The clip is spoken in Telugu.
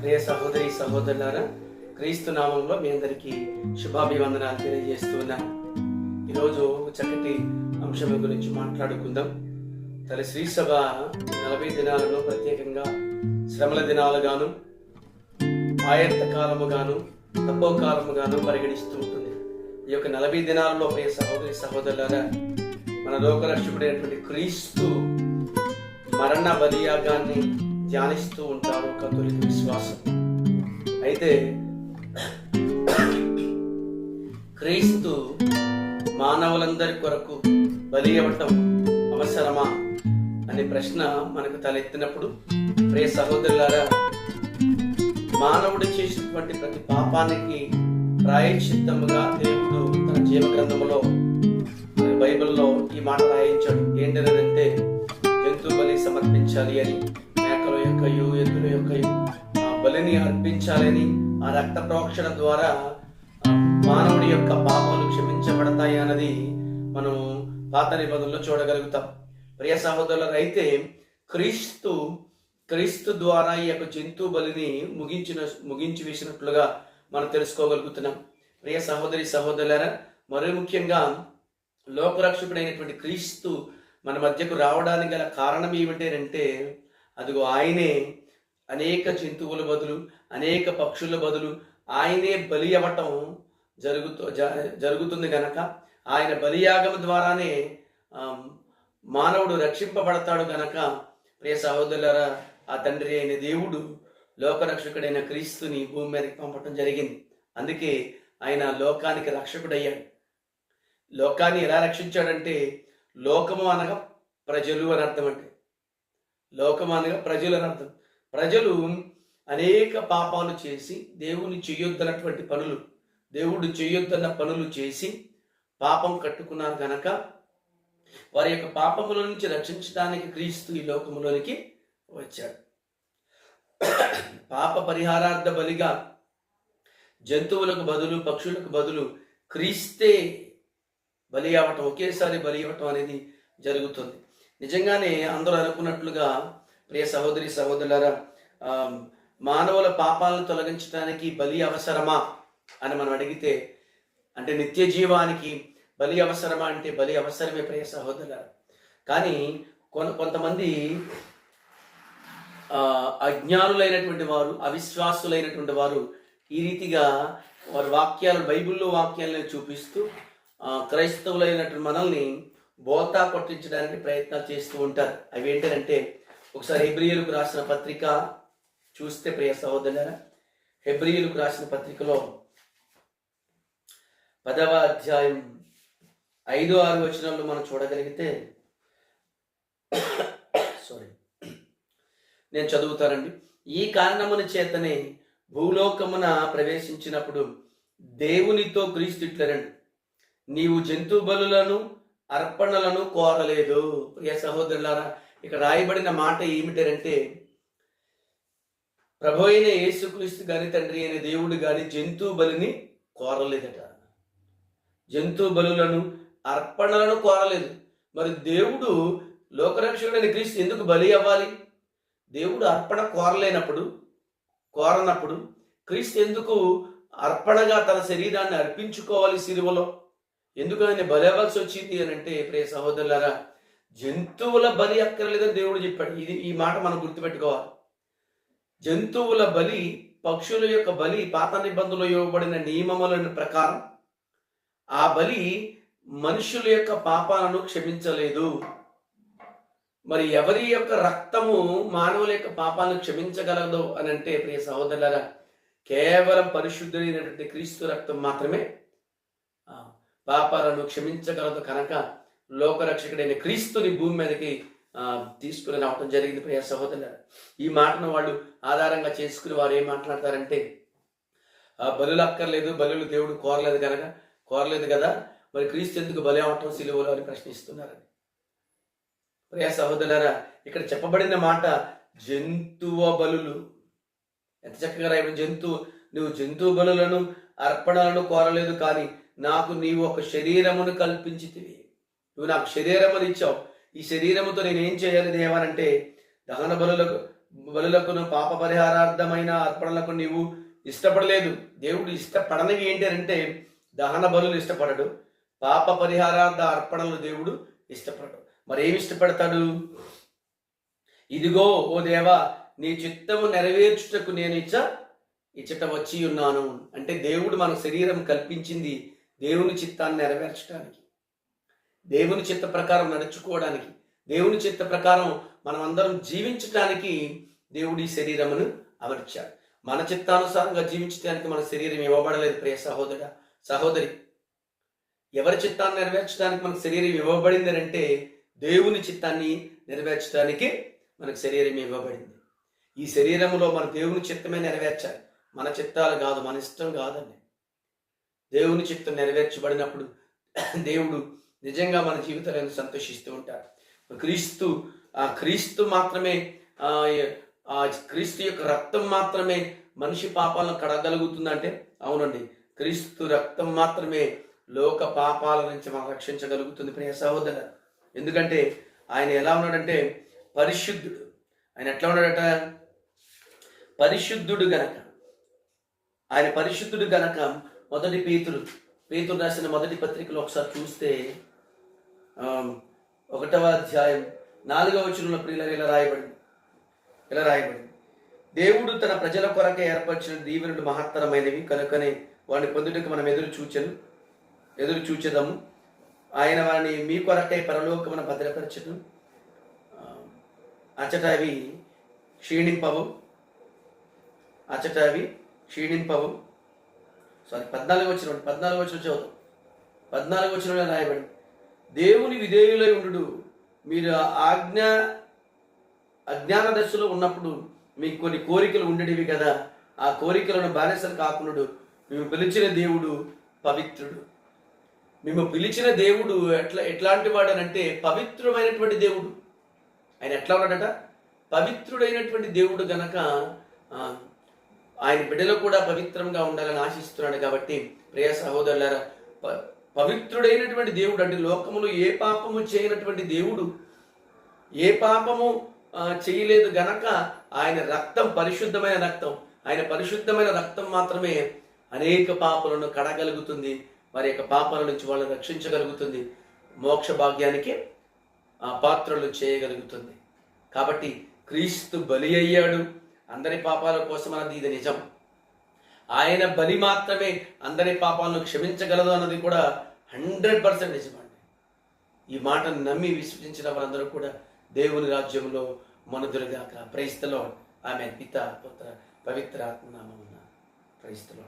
ప్రియ సహోదరి సహోదరులారా క్రీస్తు నామంలో మీ అందరికీ శుభాభివందనాలు తెలియజేస్తున్నాను ఈరోజు చక్కటి అంశం గురించి మాట్లాడుకుందాం. తన శ్రీ సభ నలభై దినాలను ప్రత్యేకంగా శ్రమల దినాలుగాను ఆయంత కాలముగాను తప్పో కాలముగాను పరిగణిస్తూ ఉంటుంది. ఈ యొక్క నలభై దినాల్లో ప్రియ సహోదరి సహోదరులారా మన లోకరక్షకుడైనటువంటి క్రీస్తు మరణ బలియాగాన్ని ధ్యానిస్తూ ఉంటారు కథోలిక విశ్వాసం. అయితే క్రీస్తు మానవులందరి కొరకు బలి అవ్వటం అవసరమా అనే ప్రశ్న మనకు తలెత్తినప్పుడు ప్రే సహోదరులారా మానవుడు చేసినటువంటి ప్రతి పాపానికి ప్రాయశ్చిత్తముగా దేవుడు తన జీవ గ్రంథములో బైబిల్లో ఈ మాట రాయించాడు. ఏంటంటే జంతు సమర్పించాలి అని మేకల యొక్కయు ఎద్దుల యొక్కయు ఆ బలిని అర్పించాలని ఆ రక్త ప్రోక్షణ ద్వారా మానవుడి యొక్క పాపాలు క్షమించబడతాయి అన్నది మనం పాత నిబంధనలో చూడగలుగుతాం. ప్రియ సహోదరులైతే క్రీస్తు క్రీస్తు ద్వారా ఈ యొక్క జంతు బలిని ముగించిన ముగించి వేసినట్లుగా మనం తెలుసుకోగలుగుతున్నాం. ప్రియ సహోదరి సహోదరులారా మరీ ముఖ్యంగా లోకరక్షకుడైనటువంటి క్రీస్తు మన మధ్యకు రావడానికి గల కారణం ఏమిటంటే అదిగో ఆయనే అనేక జంతువుల బదులు అనేక పక్షుల బదులు ఆయనే బలి అవ్వటం జరుగుతూ జ- జరుగుతుంది గనక ఆయన బలియాగం ద్వారానే మానవుడు రక్షింపబడతాడు గనక ప్రియ సహోదరులరా ఆ తండ్రి అయిన దేవుడు లోకరక్షకుడైన క్రీస్తుని భూమి మీదకి పంపటం జరిగింది. అందుకే ఆయన లోకానికి రక్షకుడయ్యాడు. లోకాన్ని ఎలా రక్షించాడంటే లోకము అనగా ప్రజలు అని అర్థం అంటే లోకము అనగా ప్రజలు అని అర్థం. ప్రజలు అనేక పాపాలు చేసి దేవుని చెయ్యొద్దన్నటువంటి పనులు దేవుడు చెయ్యొద్దన్న పనులు చేసి పాపం కట్టుకున్నారు కనుక వారి యొక్క పాపముల నుంచి రక్షించడానికి క్రీస్తు ఈ లోకములోనికి వచ్చాడు. పాప పరిహారార్థ బలిగా జంతువులకు బదులు పక్షులకు బదులు క్రీస్తే బలి అవ్వటం ఒకేసారి బలి ఇవ్వటం అనేది జరుగుతుంది. నిజంగానే అందరూ అనుకున్నట్లుగా ప్రియ సహోదరి సహోదరులారా ఆ, మానవుల పాపాలను తొలగించడానికి బలి అవసరమా అని మనం అడిగితే అంటే నిత్య జీవానికి బలి అవసరమా అంటే బలి అవసరమే ప్రియ సహోదరులారా. కానీ కొంత కొంతమంది ఆ, అజ్ఞానులైనటువంటి వారు అవిశ్వాసులైనటువంటి వారు ఈ రీతిగా వారి వాక్యాలు బైబిల్లో వాక్యాలను చూపిస్తూ క్రైస్తవులైనటువంటి మనల్ని బోతా కొట్టించడానికి ప్రయత్నాలు చేస్తూ ఉంటారు. అవి ఏంటంటే ఒకసారి హెబ్రియులకు రాసిన పత్రిక చూస్తే ప్రియ సహోదరులారా హెబ్రియులకు రాసిన పత్రికలో పదవ అధ్యాయం ఐదు ఆరు వచనంలో మనం చూడగలిగితే సారీ నేను చదువుతానండి. ఈ కారణమున చేతనే భూలోకమున ప్రవేశించినప్పుడు దేవునితో క్రీస్తు ఇట్లరండి నీవు జంతు బలులను అర్పణలను కోరలేదు. ప్రియ సహోదరులారా ఇక్కడ రాయబడిన మాట ఏమిటంటే ప్రభు అయిన యేసుక్రీస్తు గాని తండ్రి అయిన దేవుడు గాని జంతు బలిని కోరలేదట. జంతు బలులను అర్పణలను కోరలేదు. మరి దేవుడు లోకరక్షకుడైన క్రీస్తు ఎందుకు బలి అవ్వాలి? దేవుడు అర్పణ కోరలేనప్పుడు కోరనప్పుడు క్రీస్తు ఎందుకు అర్పణగా తన శరీరాన్ని అర్పించుకోవాలి సిలువలో? ఎందుకు ఆయన బలి అవ్వాల్సి వచ్చింది అని అంటే ప్రియ సహోదరులారా జంతువుల బలి అక్కర్లేదని దేవుడు చెప్పాడు. ఇది ఈ మాట మనం గుర్తుపెట్టుకోవాలి. జంతువుల బలి పక్షుల యొక్క బలి పాత నిబంధనలో ఇవ్వబడిన నియమముల ప్రకారం ఆ బలి మనుషుల యొక్క పాపాలను క్షమించలేదు. మరి ఎవరి యొక్క రక్తము మానవుల యొక్క పాపాలను క్షమించగలదు అని అంటే ప్రియ సహోదరులారా కేవలం పరిశుద్ధుడైనటువంటి క్రీస్తు రక్తం మాత్రమే. పాపాలను క్షమించగలదు కనుక లోకరక్షకుడైన క్రీస్తుని భూమి మీదకి తీసుకుని రావటం జరిగింది ప్రియ సహోదరులారా. ఈ మాటను వాళ్ళు ఆధారంగా చేసుకుని వారు ఏం మాట్లాడతారంటే ఆ బలులు అక్కర్లేదు బలులు దేవుడు కోరలేదు కనుక కోరలేదు కదా మరి క్రీస్తు ఎందుకు బలి అవటం సిలువలో? అని ప్రశ్నిస్తున్నారని ప్రియ సహోదరులారా ఇక్కడ చెప్పబడిన మాట జంతువ బలులు. ఎంత చక్కగా రాయబడి జంతువు నువ్వు జంతువు బలులను అర్పణలను కోరలేదు కానీ నాకు నీవు ఒక శరీరమును కల్పించితివి. నువ్వు నాకు శరీరమును ఇచ్చావు. ఈ శరీరముతో నేను ఏం చేయాలి దేవనంటే దహన బలులకు బలులకును పాప పరిహారార్థమైన అర్పణలకు నీవు ఇష్టపడలేదు. దేవుడు ఇష్టపడనివి ఏంటి అంటే దహన బలులు ఇష్టపడడు. పాప పరిహారార్థ అర్పణలు దేవుడు ఇష్టపడడు. మరి ఇష్టపడతాడు? ఇదిగో ఓ దేవా నీ చిత్తము నెరవేర్చుటకు నేను ఇచ్చ ఇచ్చట వచ్చి ఉన్నాను. అంటే దేవుడు మన శరీరం కల్పించింది. దేవుని చిత్తాన్ని నెరవేర్చడానికి దేవుని చిత్త ప్రకారం నడుచుకోవడానికి దేవుని చిత్త ప్రకారం మనం అందరం జీవించడానికి దేవుడి శరీరమును అమర్చాడు. మన చిత్తానుసారంగా జీవించడానికి మన శరీరం ఇవ్వబడలేదు ప్రియ సహోదర సహోదరి. ఎవరి చిత్తాన్ని నెరవేర్చడానికి మనకు శరీరం ఇవ్వబడింది అంటే దేవుని చిత్తాన్ని నెరవేర్చడానికి మనకు శరీరం ఇవ్వబడింది. ఈ శరీరంలో మన దేవుని చిత్తమే నెరవేర్చాలి. మన చిత్తాలు కాదు మన ఇష్టం కాదండి. దేవుని చిత్తం నెరవేర్చబడినప్పుడు దేవుడు నిజంగా మన జీవితాలను సంతోషిస్తూ ఉంటాడు. క్రీస్తు ఆ క్రీస్తు మాత్రమే ఆ ఆ క్రీస్తు యొక్క రక్తం మాత్రమే మనిషి పాపాలను కడగలుగుతుందంటే అవునండి. క్రీస్తు రక్తం మాత్రమే లోక పాపాల నుంచి మనం రక్షించగలుగుతుంది ప్రియ సహోదర. ఎందుకంటే ఆయన ఎలా ఉన్నాడంటే పరిశుద్ధుడు. ఆయన ఎట్లా ఉన్నాడట? పరిశుద్ధుడు గనక. ఆయన పరిశుద్ధుడు గనక మొదటి పీతులు పేతురు రాసిన మొదటి పత్రికలో ఒకసారి చూస్తే ఒకటవ అధ్యాయం నాలుగవ వచనంలో ప్రియుల ఇలా రాయబడింది ఇలా రాయబడింది దేవుడు తన ప్రజల కొరకే ఏర్పరిచిన దీవెనుడు మహత్తరమైనవి కనుకనే వాడిని పొందుటకు మనం ఎదురు చూచను ఎదురు చూచేదాము. ఆయన వారిని మీ కొరకై పరలోకమున భద్రపరచను. అచట అచ్చట అవి క్షీణింపవు అచ్చట అవి క్షీణింపవు. సారీ పద్నాలుగు వచ్చిన పద్నాలుగు వచ్చిన చదువు పద్నాలుగు వచ్చిన రాయబడి దేవుని విధేయులై ఉండు మీరు ఆజ్ఞ అజ్ఞాన దశలో ఉన్నప్పుడు మీకు కొన్ని కోరికలు ఉండేవి కదా. ఆ కోరికలను బానిసలు కాకుండా మేము పిలిచిన దేవుడు పవిత్రుడు. మేము పిలిచిన దేవుడు ఎట్లా ఎట్లాంటి వాడనంటే పవిత్రమైనటువంటి దేవుడు. ఆయన ఎట్లా ఉన్నాడట? పవిత్రుడైనటువంటి దేవుడు గనక ఆయన బిడ్డలు కూడా పవిత్రంగా ఉండాలని ఆశిస్తున్నాడు కాబట్టి ప్రియ సహోదరులారా ప- పవిత్రుడైనటువంటి దేవుడు అంటే లోకములో ఏ పాపము చేయనటువంటి దేవుడు ఏ పాపము చేయలేదు గనక ఆయన రక్తం పరిశుద్ధమైన రక్తం ఆయన పరిశుద్ధమైన రక్తం మాత్రమే అనేక పాపలను కడగలుగుతుంది మరి యొక్క పాపాల నుంచి వాళ్ళని రక్షించగలుగుతుంది మోక్ష భాగ్యానికి ఆ పాత్రలు చేయగలుగుతుంది. కాబట్టి క్రీస్తు బలి అయ్యాడు. అందరి పాపాల కోసం అన్నది ఇది నిజం. ఆయన బలి మాత్రమే అందరి పాపాలను క్షమించగలదు అన్నది కూడా హండ్రెడ్ పర్సెంట్ నిజమండి. ఈ మాటను నమ్మి విశ్వసించిన వారందరూ కూడా దేవుని రాజ్యంలో మనుదురుగాక. ప్రైస్తలో ఆమె పిత పుత్ర పవిత్ర ఆత్మనామమున ప్రైస్తలో